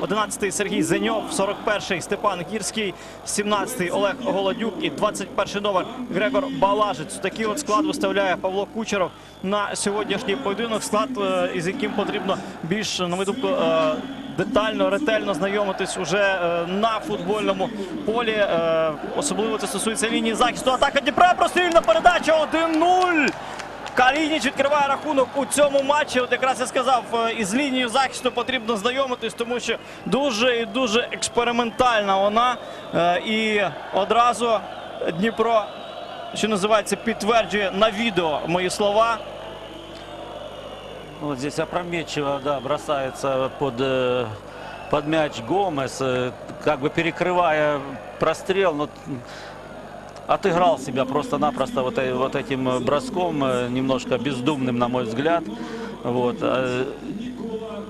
11-й Сергій Зеньов, 41-й Степан Гірський, 17-й Олег Голодюк і 21-й номер Грегор Балажець. Такий от склад виставляє Павло Кучеров на сьогоднішній поєдинок. Склад, е, із яким потрібно більш, на мою думку, е, детально, ретельно знайомитись уже е, на футбольному полі. Особливо це стосується лінії захисту. Атака Дніпра, прострільна передача 1-0. Калініч відкриває рахунок у цьому матчі. От якраз я сказав, е, із лінією захисту потрібно знайомитись, тому що дуже і дуже експериментальна вона. Е, І одразу Дніпро, що називається, підтверджує на відео мої слова. Вот здесь опрометчиво, да, бросается под, э, под мяч Гомес, э, как бы перекрывая прострел, но отыграл себя просто-напросто вот, э- вот этим э, броском, э, немножко бездумным, на мой взгляд. Вот.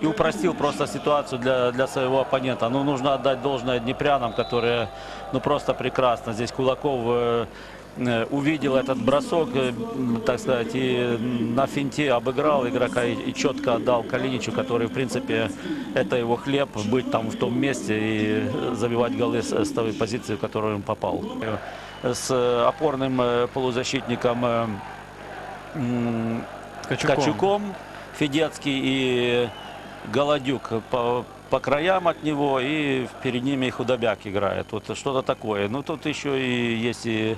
И упростил просто ситуацию для, для своего оппонента. Ну, нужно отдать должное днепрянам, которые, ну, просто прекрасно. Здесь Кулаков увидел этот бросок, так сказать, и на финте обыграл игрока и, и четко отдал Калиничу, который, в принципе, это его хлеб, быть там в том месте и забивать голы с, с той позиции, в которую он попал С э, опорным э, полузащитником э, м, Ткачуком. Ткачуком, Федецкий и Голодюк по, по краям от него, и перед ними и Худобяк играет. Вот что-то такое. Ну, тут еще и есть и,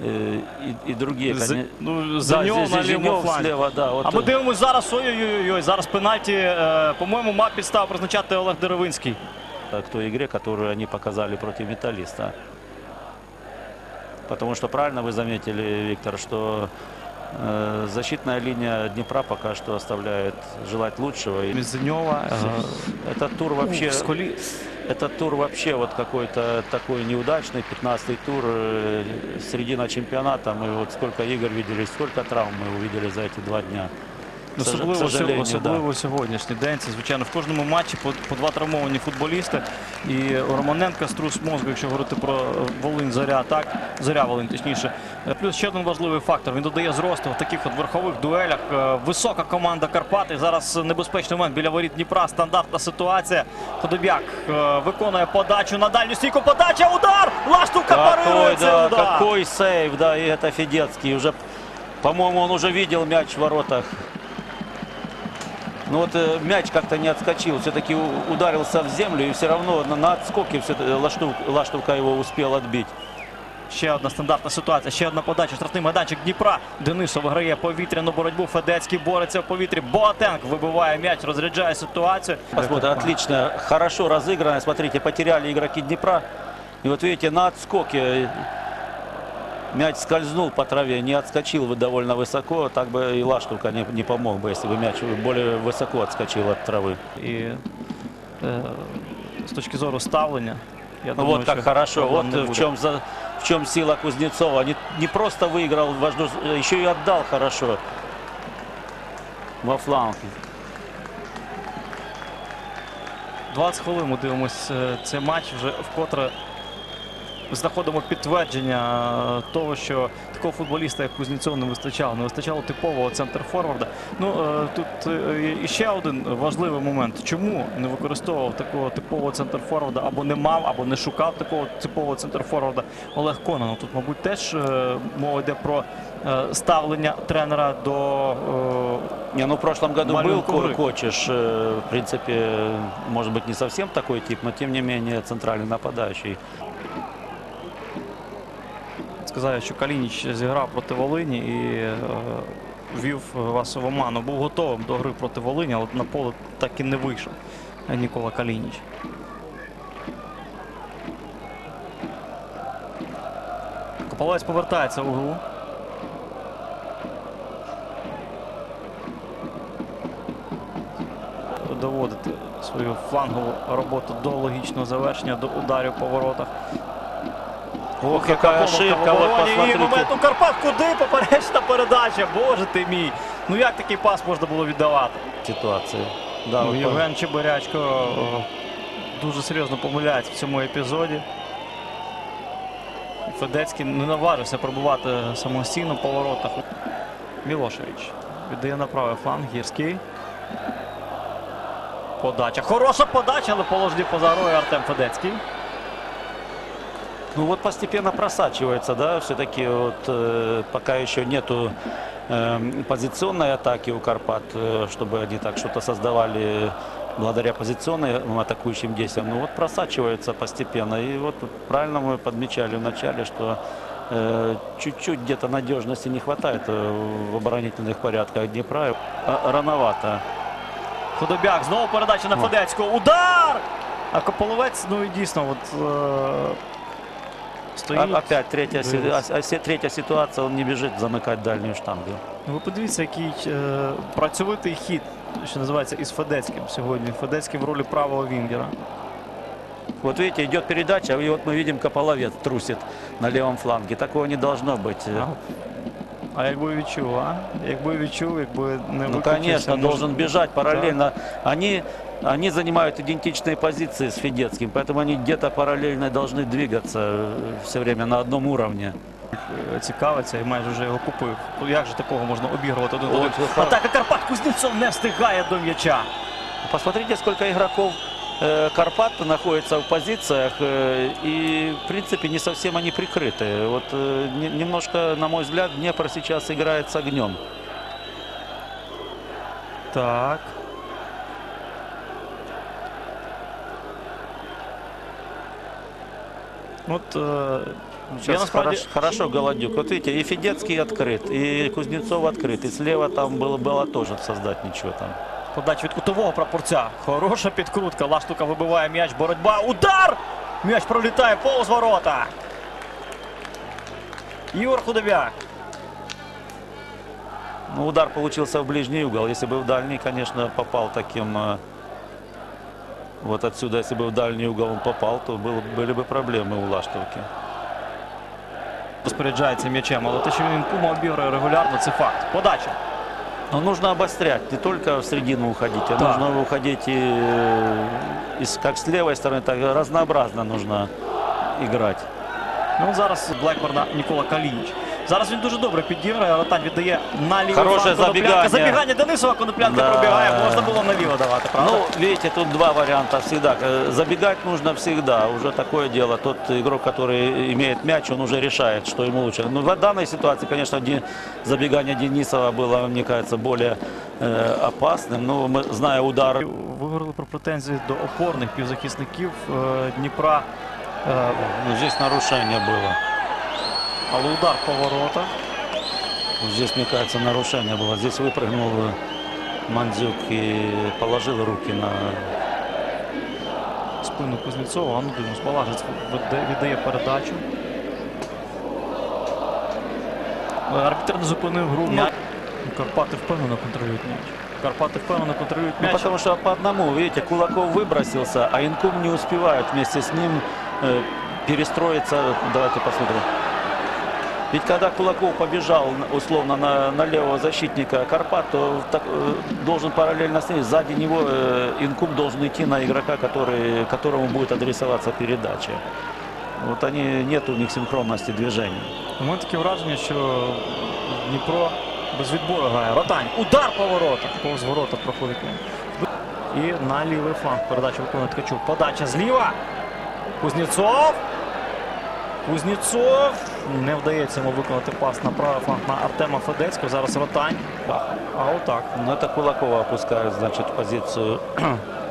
э, и, и другие. З- коне- ну, Да, Зеньов здесь на лівому Зеньов фланзі. слева, да. Вот, А ми э, дивимося зараз. Ой-ой-ой, зараз пенальті. е, По-моєму, мав підстав призначати Олег Деревинський. к той игре, которую они показали против Металлиста. Потому что правильно вы заметили, Виктор, что э, защитная линия Днепра пока что оставляет желать лучшего. И Зеньова. этот тур вообще... З колі... Этот тур вообще вот какой-то такой неудачный, 15-й тур, э, середина чемпионата. Мы вот сколько игр видели, сколько травм мы увидели за эти два дня. Особливо, к сожалению, особливо сьогоднішній день. Це, звичайно, в кожному матчі по, по два травмовані футболісти. І Романенка струс мозку, якщо говорити про Волинь Заря, так, Заря Волинь, точніше. Е, Плюс ще один важливий фактор. Він додає зросту в таких от верхових дуелях. Е, Висока команда Карпати. Зараз небезпечний момент біля воріт Дніпра. Стандартна ситуація. Ходобяк е, виконує подачу на дальню стійку. Подача, удар! Какой, парирує да, удар. какой сейв, да, и это Федецкий. Уже, по-моему, он уже видел мяч в воротах. Но вот э, мяч как-то не отскочил, все-таки ударился в землю, и все равно на, на отскоке все Лаштув- Лаштовка его успел отбить. Ще одна стандартна ситуація, ще одна подача. Штрафний майданчик Дніпра. Денисов виграє повітряну боротьбу. Федецький бореться в повітрі. Боатенк вибиває м'яч, розряджає ситуацію. Посмотрим, отлично, хорошо разыграно. Смотрите, потеряли игроки Днепра. И вот видите, на отскоке мяч скользнул по траве, не отскочил вы довольно высоко. Так бы и Лаштовка не, не помог бы, если бы мяч более высоко отскочил от травы. І е, з точки зору ставлення. Я Ну думаю, вот как що хорошо, проблем вот не в буде. чем, за, в чем сила Кузнецова. Не, не просто выиграл, еще и отдал хорошо во фланг. 20 хвилин ми дивимося е, цей матч. Вже вкотре знаходимо підтвердження е, того, що такого футболіста, як Кузнєцов, не вистачало. Не вистачало типового центр-форварда. Ну е, тут е, і ще один важливий момент. Чому не використовував такого типового центр-форварда або не мав, або не шукав такого типового центр-форварда Олег Конон. Ну, Тут, мабуть, теж е, мова йде про е, ставлення тренера до е, Не, ну в прошлом году Марио был Курык. Кор- Кочеш, э, в принципе, э, может быть не совсем такой тип, но тем не менее центральный нападающий. Сказав, що Калініч зіграв проти Волині і е, ввів вас в оману. Був готовим до гри проти Волині, але на поле так і не вийшов Нікола Калініч. Кополець повертається у гру. Доводити свою флангову роботу до логічного завершення, до ударів по воротах. Ох, помилка ошибка, в. І посмотрите. момент у Карпат куди поперечна передача? Боже ти мій. Ну як такий пас можна було віддавати? Ситуации. Да, Ну, Євген Чебирячко о, дуже серйозно помиляється в цьому епізоді. Федецький не наважився пробувати самостійно по воротах. Мілошевич віддає на правий фланг. Гірський. Подача. Хороша подача, але положені поза грою Артем Федецький. Ну вот постепенно просачивается, да, все-таки вот э, пока еще нету э, позиционной атаки у Карпат, э, чтобы они так что-то создавали благодаря позиционным атакующим действиям. Ну вот просачивается постепенно. И вот правильно мы подмечали в начале, что э, чуть-чуть где-то надежности не хватает э, в оборонительных порядках Днепра. А, Рановато. Худобяк. Знову передача на О. Федецького. Удар! А Кополовець, ну і дійсно, от е, стоїть. А- Опять третья, си- дивиться. а- а се- третья ситуация, он не бежит замыкать дальнюю штангу. Ну, Ви подивіться, який е, працьовитий хід, що називається, із Федецьким сьогодні. Федецький в ролі правого вінгера. Вот видите, идет передача, и вот мы видим, Кополовец трусит на левом фланге. Такого не должно быть. А, а якби відчув, а? Якби відчув, якби не Ну, виключився, конечно, може- должен бежать параллельно. Они, они занимают идентичные позиции с Федецким, поэтому они где-то параллельно должны двигаться все время на одном уровне. Е, цікавиться і майже вже його купив. Ну, Як же такого можна обігрувати один От, один? от, Атака Карпат Кузнєцов не встигає до м'яча. Посмотрите, сколько игроков э, Карпат находится в позициях, э, и, в принципе, не совсем они прикрыты. Вот э, не- немножко, на мой взгляд, Днепр сейчас играет с огнем. Так. От, е, я Сейчас насправді... хорошо, хорошо Голодюк. Вот видите, и Федецкий открыт, и Кузнецов открыт, и слева там было, было тоже создать ничего там. Подача від кутового прапорця. Хороша підкрутка. Лаштука вибиває м'яч. Боротьба. Удар! М'яч пролітає повз ворота. Ігор Худобяк. Ну, удар получился в ближний угол. Если бы в дальний, конечно, попал таким... э, Вот отсюда, если бы в дальний угол он попал, то было, были бы проблемы у Лаштовки. Розпоряджається м'ячем, але те, що він кума обіграє регулярно, це факт. Подача. Но нужно обострять, не только в середину уходить, а Да. нужно уходить и, э, из, как с левой стороны, так и разнообразно нужно играть. Ну от зараз Блекберна Нікола Калініч. Зараз він дуже добре підіграє. Ротань віддає на лівий Хороше фланг Коноплянка. забігання. Забігання Денисова Коноплянка Да. пробігає. Можна було наліво давати, правда? Ну, видите, тут два варианта всегда. Э, Забегать нужно всегда. Уже такое дело. Тот игрок, который имеет мяч, он уже решает, что ему лучше. Но в данной ситуации, конечно, Ди- забегание Денисова было, мне кажется, более э, опасным. Но мы, зная удар, Ви говорили про претензії до опорних півзахисників е, Дніпра. Е, ну, здесь нарушение было. Але удар по воротах. Здесь, мне кажется, нарушение было. Здесь выпрыгнул э, Мандзюк и положил руки на... Спину Кузнєцова. А ну дивимось, Балажець віддає, віддає передачу. Е, Арбітр не зупинив гру. М'яч. Карпати впевнено контролюють м'яч. Карпати впевнено контролюють Ну, м'яч. потому что по одному, видите, Кулаков выбросился, а Инкум не успевает вместе с ним э, перестроиться. Давайте посмотрим. Ведь когда Кулаков побежал на- условно на, на левого защитника Карпат, то так, э, должен параллельно с ним, сзади него э, Инкум должен идти на игрока, который, которому будет адресоваться передача. Вот они, нет у них синхронности движений. У мене таке враження, що Дніпро без відбою грає. Ротань. Удар по воротах. Повз ворота проходить м'яч. І на лівий фланг передача виконує Ткачук. Подача зліва. Кузнєцов. Кузнєцов. Не вдається йому виконати пас на правий фланг на Артема Федецького. Зараз Ротань. А отак. Но это Кулакова опускают, значит, в позицию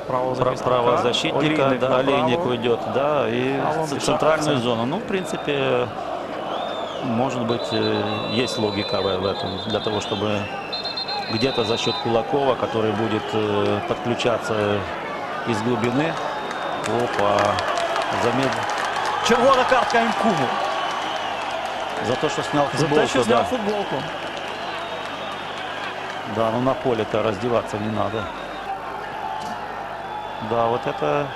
Правого Про- захисника. правозащитника, Олійник да, направо. Олейник уйдет, да, и А он в бежал центральную в центр. зону. Ну, в принципе, может быть, э, есть логика в в этом, для того, чтобы где-то за счет Кулакова, который будет э, подключаться из глубины, опа, замед... Червона картка Інкуму. за то, что снял За футболку, те, що да. футболку. Да, ну на поле-то раздеваться не надо. Да, вот это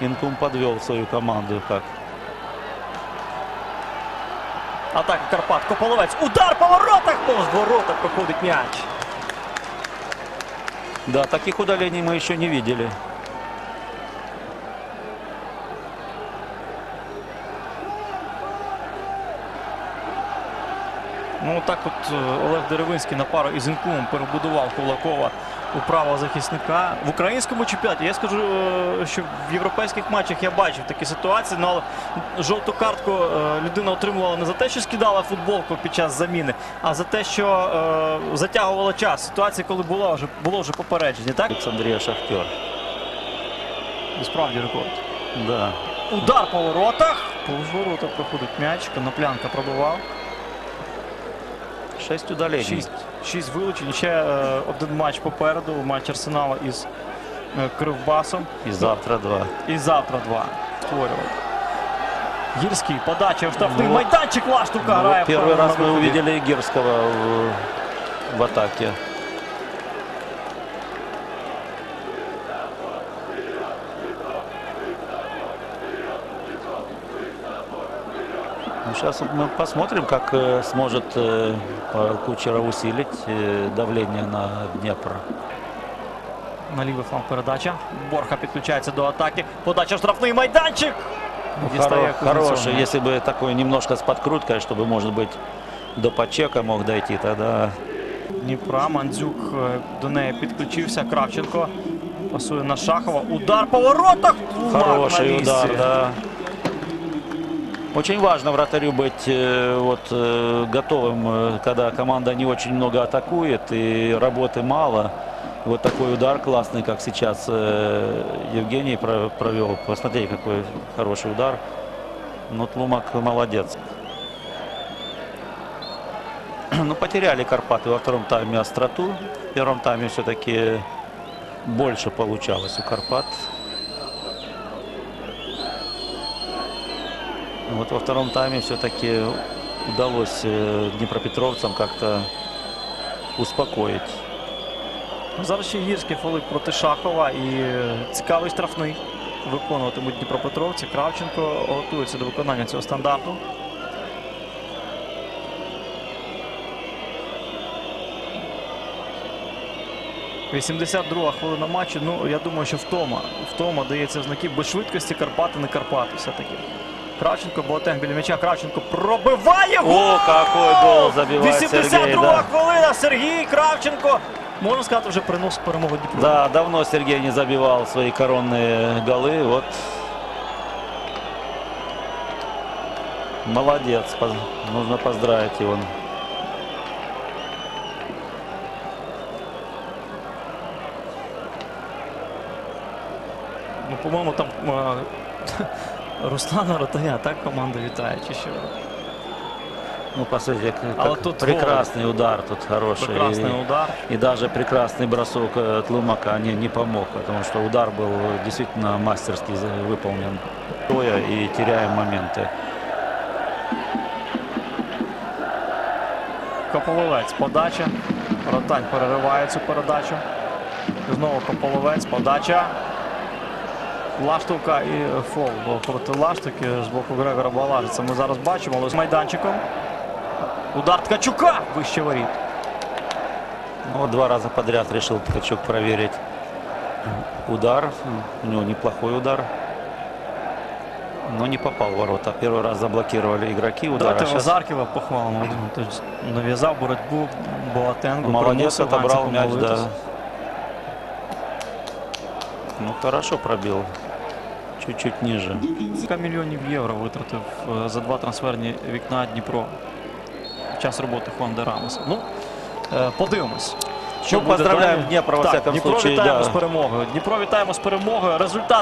Инкум подвел свою команду как. Атака Карпат. Кополовець. Удар по воротах. Повз ворота проходить м'яч. Да, таких удалений мы еще не видели. Ну так от е, Олег Деревинський на пару із Інкумом перебудував Кулакова у правого захисника. В українському чемпіонаті я скажу, е, що в європейських матчах я бачив такі ситуації, ну, але жовту картку е, людина отримувала не за те, що скидала футболку під час заміни, а за те, що затягувала час. Ситуація, коли було вже, було вже попередження, так? Александрия Шахтер. І справді рекорд. Да. Удар по воротах. Повз ворота проходить м'яч. Коноплянка пробував. Шесть удалений. Шість, шість вилучень. Ще е, один матч попереду. Матч Арсенала із е, Кривбасом. І завтра два. І завтра два створювати. Гірський подача в штрафний Ну, майданчик. Лаштука Ну, грає. вот первый раз ми мы виході. увидели Игерского в, в атаке. Ну, сейчас мы посмотрим, как э, сможет э, Павел Кучеров усилить э, давление на Днепр. На лівий фланг передача. Борха підключається до атаки. Подача в штрафний майданчик. Дістає Хоро- хороший, Кузнєцов. если бы такой немножко с подкруткой, чтобы, может быть, до подчека мог дойти, тогда Дніпра. Мандзюк е, до неї підключився. Кравченко пасує на Шахова. Удар по воротах. Тлумак на Хороший місці. удар, да. Очень важно вратарю быть э, вот, э, готовым, э, когда команда не очень много атакует и работы мало. Вот такой удар классный, как сейчас Евгений про- провел. Посмотрите, какой хороший удар. Ну, Тлумак молодец. Ну, потеряли Карпаты во втором тайме остроту. В первом тайме все-таки больше получалось у Карпат. Вот во втором тайме все-таки удалось э, днепропетровцам как-то успокоить. Ну, Зараз ще гірський фолик проти Шахова і е, цікавий штрафний виконуватимуть Дніпропетровці. Кравченко готується до виконання цього стандарту. – 82 хвилина матчу. Ну, я думаю, що втома. Втома дається в знаки без швидкості Карпати не Карпати все-таки. Кравченко, Боатeng біля м'яча. Кравченко пробиває гол! О, какой гол забивает 82 Сергей, да. хвилина. Сергій Кравченко. Можна сказати, вже приносить перемогу Дніпру. Да, давно Сергей не забивал свои коронные голы. Вот молодец, поз- нужно поздравить его. Ну, по-моєму, там е, Руслана Ротаня, так команда вітає, чи що? Ну, посмотрите, как- А как вот тут прекрасный удар тут хороший. Прекрасний И- удар. И даже прекрасный бросок э, Тлумака не, не помог, потому что удар был действительно мастерски за- выполнен. Стоя И теряем моменты. Кополовець, подача. Ротань перериває цю передачу. Знову Кополовець, подача. Лаштовка і фол був проти Лаштовки з боку Грегора Балажа. Це ми зараз бачимо, але з майданчиком. Удар Ткачука вище воріт. Ну, Вот два раза подряд решил Ткачук проверить удар. У него неплохой удар. Но не попал в ворота. Первый раз заблокировали игроки удар. Давайте а щас Лазарківа похвалимо. Тобто нав'язав боротьбу Боатенко. молодец, примусив отобрал Ганця мяч, да. помолитися. Ну, хорошо пробил. Чуть-чуть ниже. Кілька мільйонів євро витратив е, за два трансферні вікна Дніпро в час роботи Хуанда Рамоса. Ну, е, подивимось. Ну, поздравляємо. Дніпро, во Так, всяком Дніпро случае, вітаємо да. з перемогою. Дніпро вітаємо з перемогою. Результат